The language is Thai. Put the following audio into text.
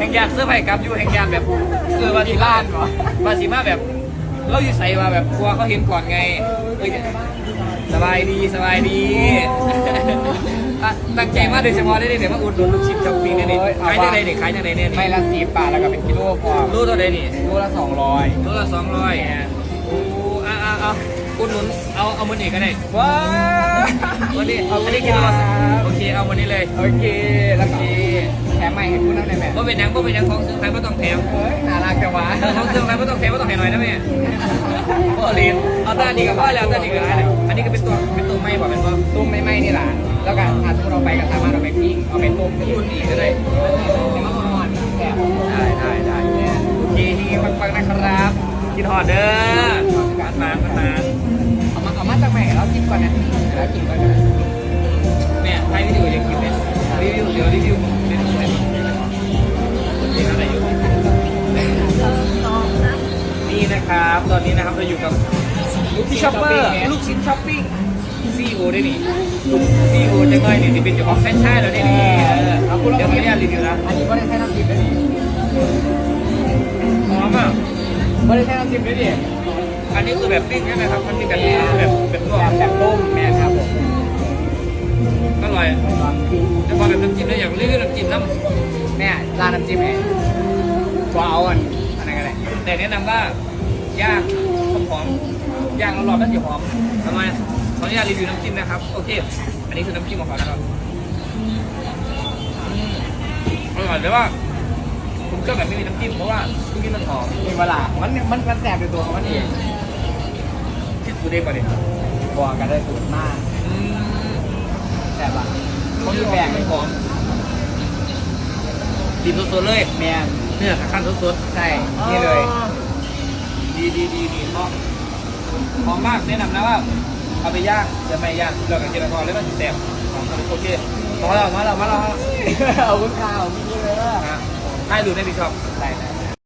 แห่งยานเสื้อผ้ากลับอยู่แห่งยานแบบเออวาสิล้านวะวาสิมาแบบ เราอยู่ใส่มาแบบกลัวเขาเห็นก่อนไงเอ้ยสบายดีสบายดีอะตั้งใจมากโดยเฉพาะได้เลยเนี่ยมาอุดหนุนลูกชิ้นช้อปปิ้งเนี่ยนี่ขายยังไงเนี่ยขายยังไงเนี่ยไม่ละสิบบาทแล้วก็เป็นกิโลพอรู้ตัวใดนี่กิโลละสองร้อยรู้ละสองร้อยโอ้อะอะเอาอุดหนุนเอาเอามือนี่ก็ได้ว้าวันนี้อันนี้กินละโอเคเอาวันนี้เลยโอเคแล้วก็แถ มใหม่ให้พูดน้ำในแม่ว่าเป็นหยังว่าเป็นหยังของซื้อใครก็ต้องแถมเฮ้ยน่ารักจังวะของซื้อใครก็ต้องแถมก็ต้องแถมหน่อยนะแม่ก็เรียนเอาตาดีกับพ่อแล้วตาดีกับอะไรอันนี้ก็เป็นตัวเป็นตัวไม่บอกเป็นว่าตุ้มไม่ไหม้นี่แหละแล้วก็ถ้าสมมติเราไปก็สามารถเอาไปปิ้งเอาไปต้มก็รุ่นอีกก็ได้เป็นมะม่วงแซ่บได้ได้ได้โอเคที่ปังๆนะครับกินหอดเด้อมันมามันมาเอามาเอามาจากไหนเรากินก่อนนะแล้วกินก่อนนะแม่ให้วิดีโอยังกินเลยรีวิวเดี๋ยวรีวิวรีวิว ตอนนี้นะครับเราอยู่กับลูกชิ้นช็อปเปอร์ ลูกชิ้นช้อปปิ้งซีโอได้นี่ซีโอจะง่อยนี่ที่เป็นเจ้าของแฟรนไชส์แล้วได้นี่เออเดี๋ยวขออนุญาตรีวิวนะ อันนี้ก็ได้ใช้น้ำจิ้มด้วยดิหอมอะก็ได้ใช้น้ำจิ้มด้วยดิอันนี้คือแบบปิ้งใช่ไหมครับ มันมีแบบนี้แบบแบบลวแบกบแบบต้มแม่ครับผมอร่อยแต่พอแบบน้ำจิ้มแล้วอย่างรีวิวน้ำจิ้มน้ำแม่ร้านน้ำจิ้มเองว้าวอันอันนั้นก็ได้แต่แนะนำว่า ย่างหอมๆย่างร้อนๆแล้วจะหอมทำไมขออนุญาตรีวิวน้ำจิ้มนะครับ โอเค อันนี้คือน้ำจิ้มของเขานะครับอืมอร่อยแต่ว่าผมก็แบบไม่มีน้ำจิ้มเพราะว่าน้ำจิ้มมันหอมมีเวลามันมันมันแสบในตัวของมันเองคิดสูตรเองก่อนดิบอกกันได้สูตรมากอืมแสบอะเขามีแบ่งเป็นหอมดีสดๆเลยแม่เนี่ยขั้นสดๆใช่นี่เลย ดีดีดีดีหอมหอมมากแนะนำนะว่าเอาไปย่างจะไม่ย่างเรากับเจลาทอนแล้วมันจะแซ่บหอมโอเคมาแล้วมาแล้วมาแล้วเอาคุณข้าวพี่เลยนะให้ดูในพี่ชอบได้ได้